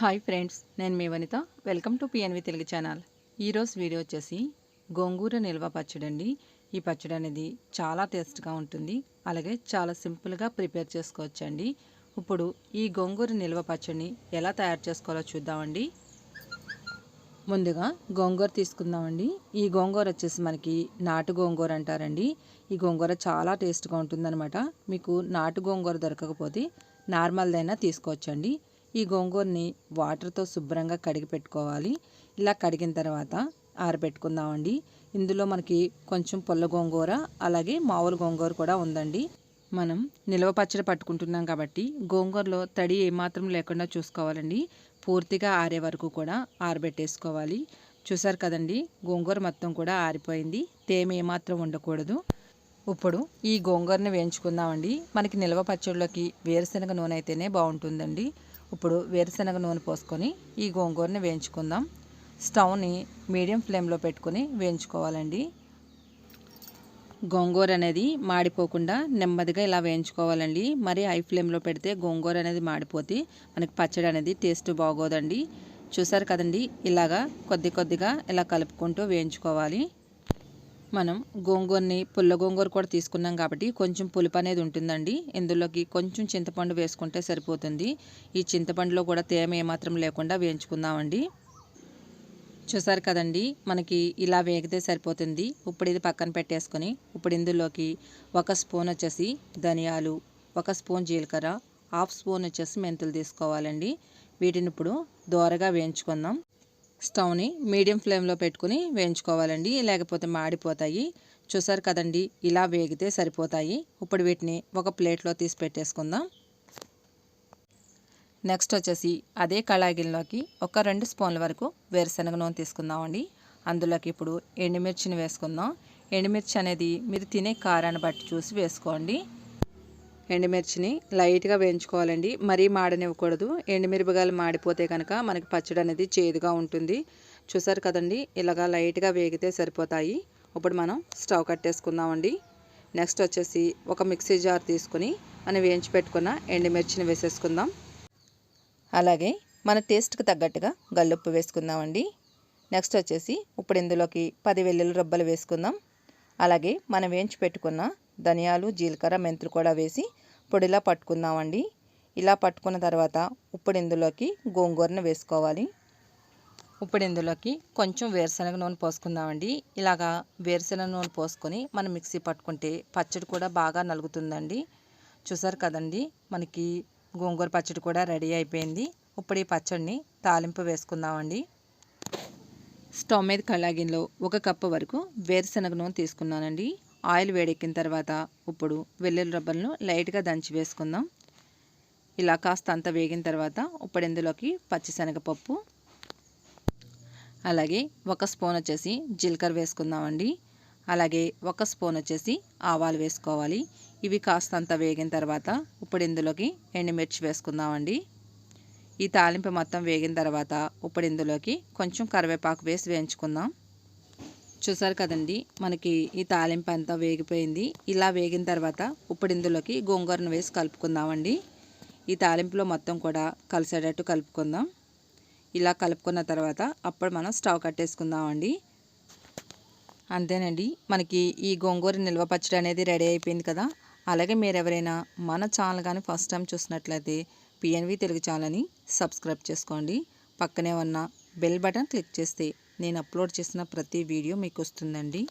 Hi friends నేను మీ Vanitha. Welcome to PNV Telugu channel. ఈరోజు video వచ్చేసి గోంగూర నిల్వ పచ్చడి అండి. ఈ పచ్చడి అనేది చాలా టేస్ట్గా ఉంటుంది. అలాగే చాలా సింపుల్గా ప్రిపేర్ చేసుకోవచ్చండి. ఇప్పుడు ఈ గోంగూర నిల్వ పచ్చడిని ఎలా తయారు చేసుకోవాలో చూద్దామండి. ముందుగా గోంగూర తీసుకుందామండి. ఈ గోంగూర వచ్చేసి మనకి నాటు గోంగూర అంటారండి. ఈ గోంగూర చాలా టేస్ట్గా ఉంటుందన్నమాట. మీకు నాటు గోంగూర దొరకకపోతే నార్మల్దైనా తీసుకోవచ్చండి. ఈ గోంగూరని వాటర్తో శుభ్రంగా కడిగి పెట్టుకోవాలి. ఇలా కడిగిన తర్వాత ఆరబెట్టుకుందామండి. ఇందులో మనకి కొంచెం పొల్ల గోంగూర అలాగే మామూలు గోంగూర కూడా ఉందండి. మనం నిల్వ పచ్చడి పట్టుకుంటున్నాం కాబట్టి గోంగూరలో తడి ఏమాత్రం లేకుండా చూసుకోవాలండి. పూర్తిగా ఆరే వరకు కూడా ఆరబెట్టేసుకోవాలి. చూసారు కదండి గోంగూర మొత్తం కూడా ఆరిపోయింది. తేమ ఏమాత్రం ఉండకూడదు. ఇప్పుడు ఈ గోంగూరని వేయించుకుందామండి. మనకి నిల్వ పచ్చడిలోకి వేరుశనగ నూనె అయితేనే బాగుంటుందండి. ఇప్పుడు వేరుశనగ నూనె పోసుకొని ఈ గోంగూరని వేయించుకుందాం. స్టవ్ని మీడియం ఫ్లేమ్లో పెట్టుకొని వేయించుకోవాలండి. గోంగూర అనేది మాడిపోకుండా నెమ్మదిగా ఇలా వేయించుకోవాలండి. మరి హై ఫ్లేమ్లో పెడితే గోంగూర అనేది మాడిపోతే మనకి పచ్చడి అనేది టేస్ట్ బాగోదండి. చూసారు కదండి? ఇలాగా కొద్ది కొద్దిగా ఇలా కలుపుకుంటూ వేయించుకోవాలి. మనం గోంగూరని పుల్ల గోంగూర కూడా తీసుకున్నాం కాబట్టి కొంచెం పులుపు అనేది ఉంటుందండి. ఇందులోకి కొంచెం చింతపండు వేసుకుంటే సరిపోతుంది. ఈ చింతపండులో కూడా తేమ ఏమాత్రం లేకుండా వేయించుకుందామండి. చూసారు కదండి మనకి ఇలా వేగితే సరిపోతుంది. ఇప్పుడు ఇది పక్కన పెట్టేసుకొని ఇప్పుడు ఇందులోకి ఒక స్పూన్ వచ్చేసి ధనియాలు ఒక స్పూన్ జీలకర్ర హాఫ్ స్పూన్ వచ్చేసి మెంతులు తీసుకోవాలండి. వీటిని ఇప్పుడు దోరగా వేయించుకుందాం. స్టవ్ని మీడియం ఫ్లేమ్లో పెట్టుకుని వేయించుకోవాలండి లేకపోతే మాడిపోతాయి. చూసారు కదండి ఇలా వేగితే సరిపోతాయి. ఇప్పుడు వీటిని ఒక ప్లేట్లో తీసి పెట్టేసుకుందాం. నెక్స్ట్ వచ్చేసి అదే కళాగిల్లోకి ఒక రెండు స్పూన్ల వరకు వేరుశనగ నూనె తీసుకుందామండి. అందులోకి ఇప్పుడు ఎండుమిర్చిని వేసుకుందాం. ఎండుమిర్చి అనేది మీరు తినే కారాన్ని బట్టి చూసి వేసుకోండి. ఎండుమిర్చిని లైట్గా వేయించుకోవాలండి. మరీ మాడనివ్వకూడదు. ఎండుమిరపకాయలు మాడిపోతే కనుక మనకి పచ్చడి అనేది చేదుగా ఉంటుంది. చూసారు కదండి? ఇలాగా లైట్గా వేగితే సరిపోతాయి. ఇప్పుడు మనం స్టవ్ కట్టేసుకుందామండి. నెక్స్ట్ వచ్చేసి ఒక మిక్సీ జార్ తీసుకుని మనం వేయించి పెట్టుకున్న ఎండుమిర్చిని వేసేసుకుందాం. అలాగే మన టేస్ట్కి తగ్గట్టుగా గల్లుప్పు వేసుకుందామండి. నెక్స్ట్ వచ్చేసి ఇప్పుడు ఇందులోకి పది వెల్లుల్లి రబ్బలు వేసుకుందాం. అలాగే మనం వేయించి పెట్టుకున్న ధనియాలు జీలకర్ర మెంతులు కూడా వేసి పొడిలా పట్టుకుందామండి. ఇలా పట్టుకున్న తర్వాత ఇప్పుడు ఇందులోకి గోంగూరను వేసుకోవాలి. ఇప్పుడు ఇందులోకి కొంచెం వేరుశనగ నూనె పోసుకుందామండి. ఇలాగా వేరుశనగ నూనె పోసుకొని మనం మిక్సీ పట్టుకుంటే పచ్చడి కూడా బాగా నలుగుతుందండి. చూసారు కదండి మనకి గోంగూర పచ్చడి కూడా రెడీ అయిపోయింది. ఇప్పుడు ఈ పచ్చడిని తాలింపు వేసుకుందామండి. స్టవ్ మీద కళాగిన్లో ఒక కప్పు వరకు వేరుశనగ నూనె తీసుకున్నానండి. ఆయిల్ వేడెక్కిన తర్వాత ఇప్పుడు వెల్లుల్లి రబ్బలను లైట్గా దంచి వేసుకుందాం. ఇలా కాస్త అంత వేగిన తర్వాత ఇప్పుడు ఇందులోకి పచ్చిశనగపప్పు అలాగే ఒక స్పూన్ వచ్చేసి జీలకర్ర వేసుకుందామండి. అలాగే ఒక స్పూన్ వచ్చేసి ఆవాలు వేసుకోవాలి. ఇవి కాస్త అంత వేగిన తర్వాత ఇప్పుడు ఇందులోకి ఎండుమిర్చి వేసుకుందామండి. ఈ తాలింపు మొత్తం వేగిన తర్వాత ఇప్పుడు ఇందులోకి కొంచెం కరివేపాకు వేసి వేయించుకుందాం. చూసారు కదండి మనకి ఈ తాలింపు అంతా వేగిపోయింది. ఇలా వేగిన తర్వాత ఇప్పుడు ఇందులోకి గోంగూరను వేసి కలుపుకుందామండి. ఈ తాలింపులో మొత్తం కూడా కలిసేటట్టు కలుపుకుందాం. ఇలా కలుపుకున్న తర్వాత అప్పుడు మనం స్టవ్ కట్టేసుకుందామండి. అంతేనండి మనకి ఈ గోంగూర నిల్వ పచ్చడి అనేది రెడీ అయిపోయింది కదా. అలాగే మీరు ఎవరైనా మన ఛానల్ కానీ ఫస్ట్ టైం చూసినట్లయితే పిఎన్వి తెలుగు ఛానల్ని సబ్స్క్రైబ్ చేసుకోండి. పక్కనే ఉన్న బెల్ బటన్ క్లిక్ చేస్తే నేను అప్లోడ్ చేసిన ప్రతి వీడియో మీకు వస్తుందండి